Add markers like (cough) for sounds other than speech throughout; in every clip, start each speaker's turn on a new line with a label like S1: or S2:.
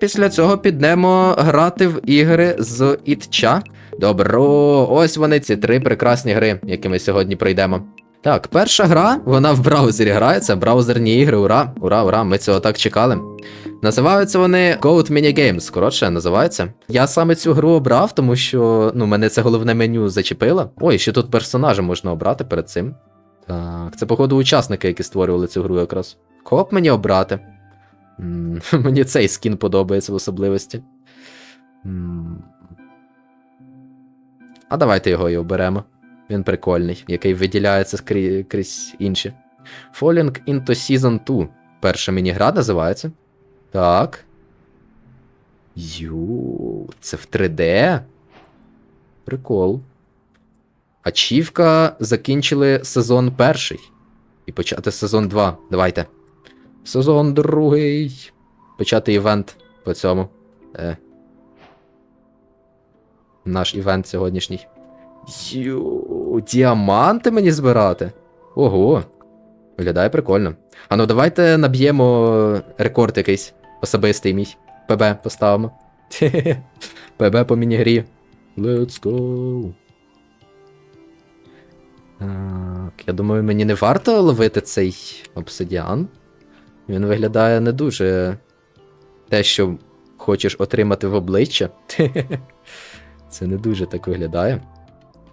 S1: Після цього підемо грати в ігри з Ітча. Добро, ось вони, ці три прекрасні гри, які ми сьогодні пройдемо. Так, перша гра, вона в браузері грається, браузерні ігри, ура, ура, ура, ми цього так чекали. Називаються вони Code Minigames, коротше, називається. Я саме цю гру обрав, тому що ну, мене це головне меню зачепило. Ой, ще тут персонажа можна обрати перед цим. Так, це, походу, учасники, які створювали цю гру якраз. Коп мені обрати. (laughs) Мені цей скін подобається в особливості. А давайте його і оберемо. Він прикольний, який виділяється скрі- крізь інші. Falling into Season 2. Перша міні-гра називається. Так. Ю, це в 3D? Прикол. Ачівка закінчили сезон перший. І почати сезон 2. Давайте. Сезон другий. Почати івент по цьому. Е. Наш івент сьогоднішній. Ю, діаманти мені збирати. Ого. Виглядає прикольно. А ну давайте наб'ємо рекорд якийсь особистий мій. ПБ поставимо. (laughs) ПБ по міні-грі. Let's go. Так, я думаю, мені не варто ловити цей обсидіан. Він виглядає не дуже те, що хочеш отримати в обличчя. (laughs) Це не дуже так виглядає.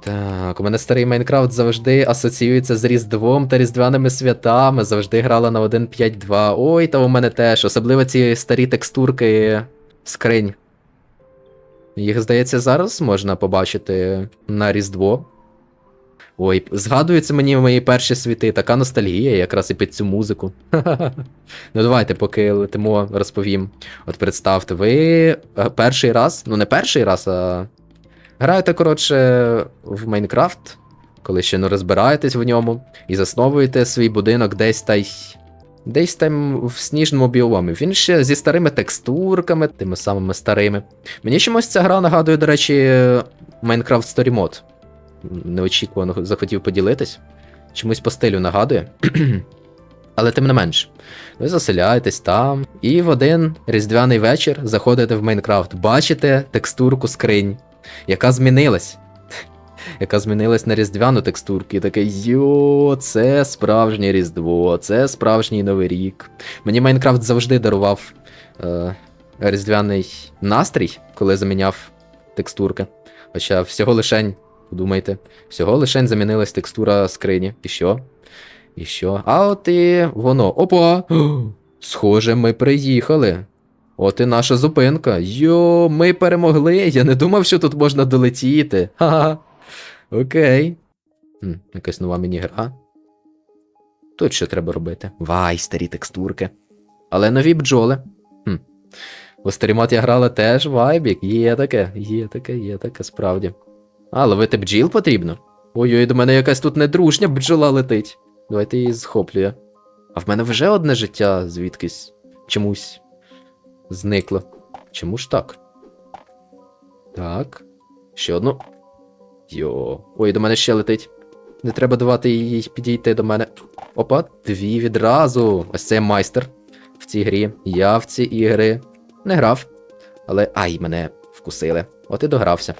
S1: Так, у мене старий Майнкрафт завжди асоціюється з Різдвом та Різдвяними святами. Завжди грала на 1.5.2. Ой, та у мене теж. Особливо ці старі текстурки скринь. Їх, здається, зараз можна побачити на Різдво. Ой, згадуються мені мої перші світи, така ностальгія, якраз і під цю музику. (laughs) ну давайте, поки летимо, розповім. От представте, ви е, перший раз, ну не перший раз, а граєте, коротше, в Майнкрафт, коли ще не розбираєтесь в ньому, і засновуєте свій будинок десь та й. Десь там в сніжному біомі. Він ще зі старими текстурками, тими самими старими. Мені чомусь ця гра нагадує, до речі, Minecraft Story Mode неочікувано захотів поділитись. Чомусь по стилю нагадує. (clears throat) Але тим не менш, ви заселяєтесь там, і в один різдвяний вечір заходите в Майнкрафт, бачите текстурку скринь, яка змінилась. (laughs) Яка змінилась на різдвяну текстурку, і таке йо, це справжнє Різдво, це справжній Новий рік. Мені Майнкрафт завжди дарував е, різдвяний настрій, коли заміняв текстурки. Хоча всього лишень Подумайте, всього лише замінилась текстура скрині. І що? І що? А от і воно. Опа! (gasps) Схоже, ми приїхали. От і наша зупинка. Йо, ми перемогли. Я не думав, що тут можна долетіти. Ха-ха. Окей. Хм, якась нова міні-гра. Тут що треба робити? Вай, старі текстурки. Але нові бджоли. Хм. У старімат я грала теж вайбік. Є таке, є таке, є таке, справді. А, ловити бджіл потрібно. Ой-ой, до мене якась тут недружня бджола летить. Давайте її схоплює. А в мене вже одне життя звідкись чомусь зникло. Чому ж так? Так. Ще одну. Йо. Ой, до мене ще летить. Не треба давати їй підійти до мене. Опа, дві відразу. Ось це майстер в цій грі. Я в ці ігри не грав. Але ай, мене вкусили. От і догрався.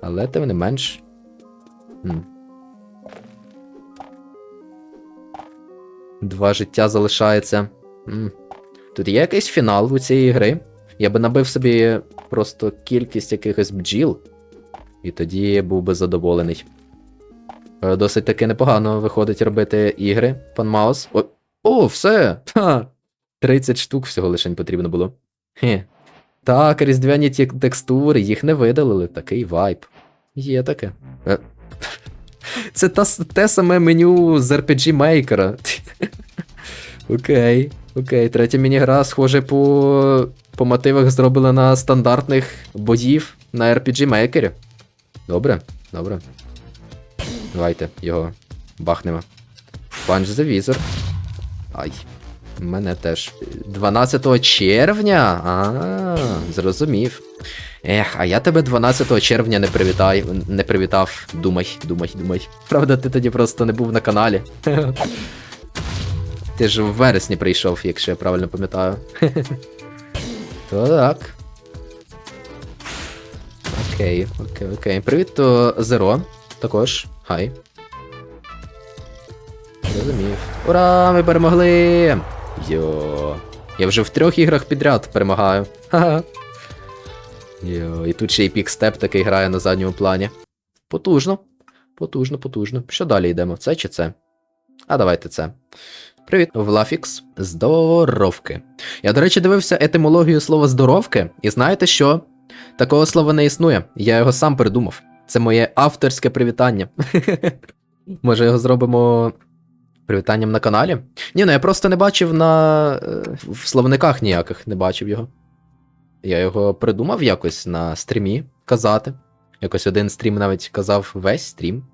S1: Але тим не менш. Два життя залишається. Тут є якийсь фінал у цієї гри. Я би набив собі просто кількість якихось бджіл. І тоді був би задоволений. Е, Досить таки непогано виходить робити ігри, пан Маус. О, о все! Ха! 30 штук всього лише потрібно було. Хе. Так, різдвяні текстури, їх не видалили, такий вайб. Є таке. Е. (laughs) Це та, те саме меню з RPG Maker. (laughs) Окей, окей. Третя міні-гра, схоже, по, по мотивах зроблена стандартних боїв на RPG Maker. Добре, добре. Давайте його бахнемо. Punch the Wizard. Ай. Мене теж. 12 червня? А, зрозумів. Ех, а я тебе 12 червня не привітаю, не привітав. Думай, думай, думай. Правда, ти тоді просто не був на каналі. (laughs) Ти ж в вересні прийшов, якщо я правильно пам'ятаю. (laughs) Так. Окей, окей, окей. Привіт, то Зеро. Також. Хай. Розумів. Ура! Ми перемогли! Йо. Я вже в трьох іграх підряд перемагаю. Ха-ха. Йо, і тут ще й пікстеп такий грає на задньому плані. Потужно. Потужно, потужно. Що далі йдемо? Це чи це? А давайте це. Привіт, Влафікс. Здоровки. Я, до речі, дивився етимологію слова здоровки, і знаєте що? Такого слова не існує. Я його сам придумав. Це моє авторське привітання. (laughs) Може, його зробимо привітанням на каналі? Ні, ну я просто не бачив на. е, в словниках ніяких не бачив його. Я його придумав якось на стрімі казати. Якось один стрім навіть казав весь стрім.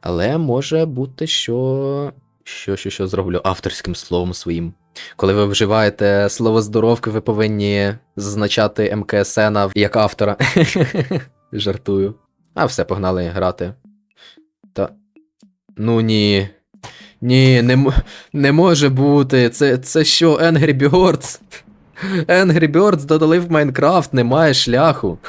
S1: Але може бути, що. Що, що, що зроблю авторським словом своїм. Коли ви вживаєте слово здоровки, ви повинні зазначати МКСН як автора. (laughs) Жартую. А все, погнали грати. Та. Ну ні. Ні, не, не може бути. Це, це що, Angry Birds? (laughs) Angry Birds додали в Майнкрафт, немає шляху. (laughs)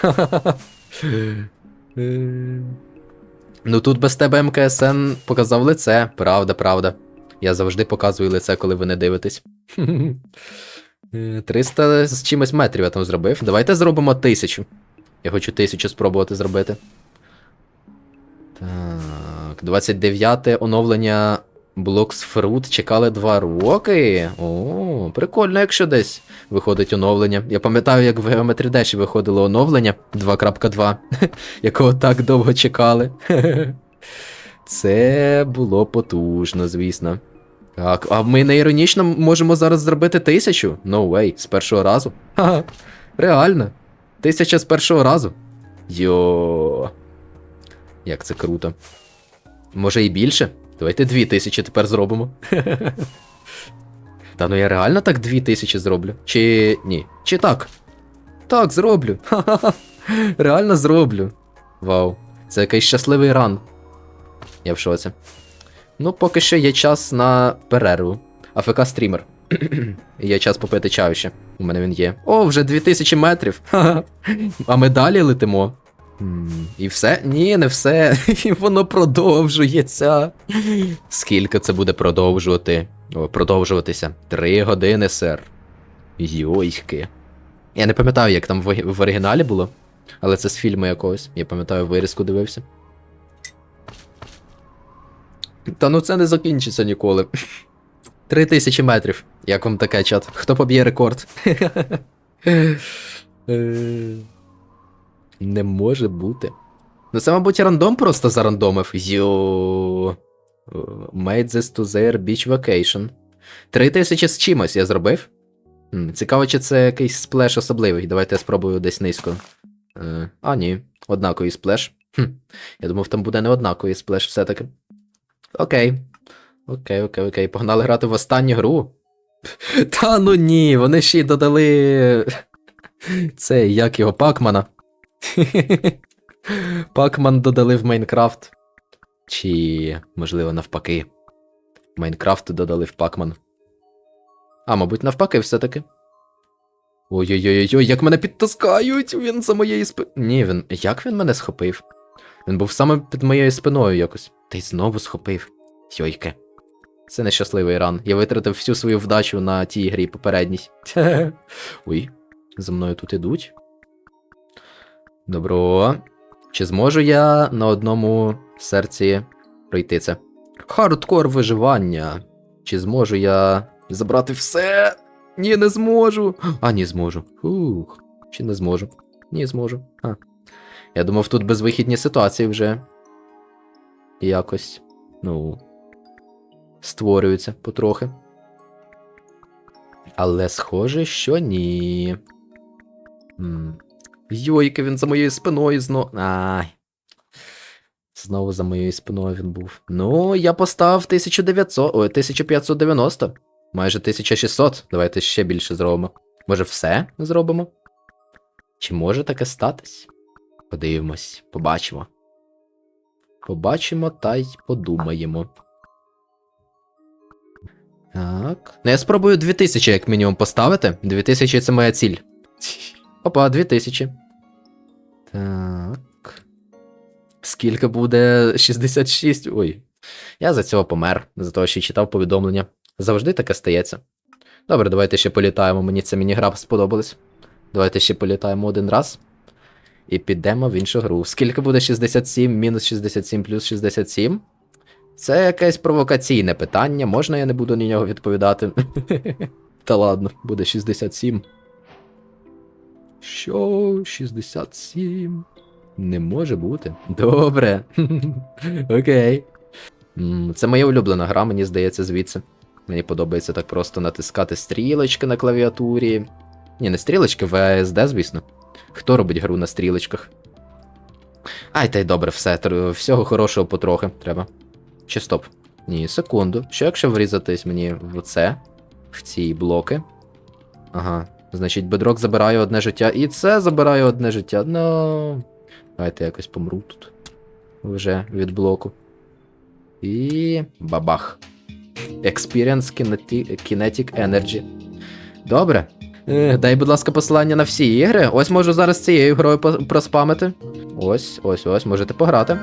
S1: Ну тут без тебе МКСН показав лице, правда, правда. Я завжди показую лице, коли ви не дивитесь. (laughs) Е, 300 з чимось метрів я там зробив. Давайте зробимо 1000. Я хочу 1000 спробувати зробити. Так, 29 оновлення Fruit чекали 2 роки. О, прикольно, якщо десь виходить оновлення. Я пам'ятаю, як в Geometry Dash виходило оновлення 2.2, (laughs) якого так довго чекали. (laughs) Це було потужно, звісно. Так, а ми не іронічно можемо зараз зробити тисячу? No way, з першого разу. Ха-ха. Реально. Тисяча з першого разу. Йо. Як це круто. Може і більше? Давайте дві тисячі тепер зробимо. Та ну я реально так дві тисячі зроблю? Чи ні? Чи так? Так, зроблю. (laughs) Реально зроблю. Вау. Це якийсь щасливий ран. Я в шоці. Ну, поки що є час на перерву. АФК стрімер. (clears throat) є час попити чаю ще. У мене він є. О, вже 2000 метрів. (laughs) А ми далі летимо. І все? Ні, не все. (laughs) І воно продовжується. Скільки це буде продовжувати? О, продовжуватися? Три години, сер. Йойки. Я не пам'ятаю, як там в, оригіналі було, але це з фільму якогось. Я пам'ятаю, вирізку дивився. Та ну це не закінчиться ніколи. (laughs) Три тисячі метрів. Як вам таке, чат? Хто поб'є рекорд? (laughs) Не може бути. Ну це, мабуть, рандом просто зарандомив. Йо. Made this to their beach vacation. Три тисячі з чимось я зробив. Цікаво, чи це якийсь сплеш особливий. Давайте я спробую десь низько. Е, а, ні. Однаковий сплеш. Хм. Я думав, там буде не однаковий сплеш все-таки. Окей. Окей, окей, окей. Погнали грати в останню гру. Та ну ні, вони ще й додали. (laughs) Цей, як його, Пакмана. (laughs) Пакман додали в Майнкрафт. Чи, можливо, навпаки. Майнкрафт додали в Пакман. А, мабуть, навпаки, все-таки. Ой-ой-ой, як мене підтаскають! Він за моєї спи. Ні, він. Як він мене схопив? Він був саме під моєю спиною якось. Та й знову схопив. Йойке. Це нещасливий ран. Я витратив всю свою вдачу на тій грі попередній. (laughs) Ой, за мною тут ідуть. Добро. Чи зможу я на одному серці пройти це? Хардкор виживання. Чи зможу я забрати все? Ні, не зможу. А, ні, зможу. Ух. Чи не зможу? Ні, зможу. А. Я думав, тут безвихідні ситуації вже. Якось. Ну. Створюються потрохи. Але схоже, що ні. М. Йойки, він за моєю спиною знову. Ай. Знову за моєю спиною він був. Ну, я поставив 1900. Ой, 1590. Майже 1600. Давайте ще більше зробимо. Може, все зробимо? Чи може таке статись? Подивимось, побачимо. Побачимо та й подумаємо. Так. Ну я спробую 2000 як мінімум поставити. 2000 це моя ціль. Опа, 2000. Скільки буде 66? Ой. Я за цього помер, за того, що читав повідомлення. Завжди таке стається. Добре, давайте ще політаємо. Мені ця мінігра сподобалась. Давайте ще політаємо один раз. І підемо в іншу гру. Скільки буде 67 мінус 67 плюс 67? Це якесь провокаційне питання, можна я не буду на нього відповідати? (laughs) Та ладно, буде 67. Що? 67? Не може бути. Добре. (laughs) Окей. Це моя улюблена гра, мені здається, звідси. Мені подобається так просто натискати стрілочки на клавіатурі. Ні, не стрілочки, VSD, звісно. Хто робить гру на стрілочках? Ай, та й добре, все. Всього хорошого потрохи треба. Чи стоп? Ні, секунду. Що якщо врізатись мені в це, в ці блоки? Ага. Значить, бедрок забирає одне життя, і це забирає одне життя. Ну. Давайте якось помру тут. Вже від блоку. І. бабах. Experience Kinetic, Energy. Добре. Е, дай, будь ласка, посилання на всі ігри. Ось можу зараз цією грою проспамити. Ось, ось, ось, можете пограти.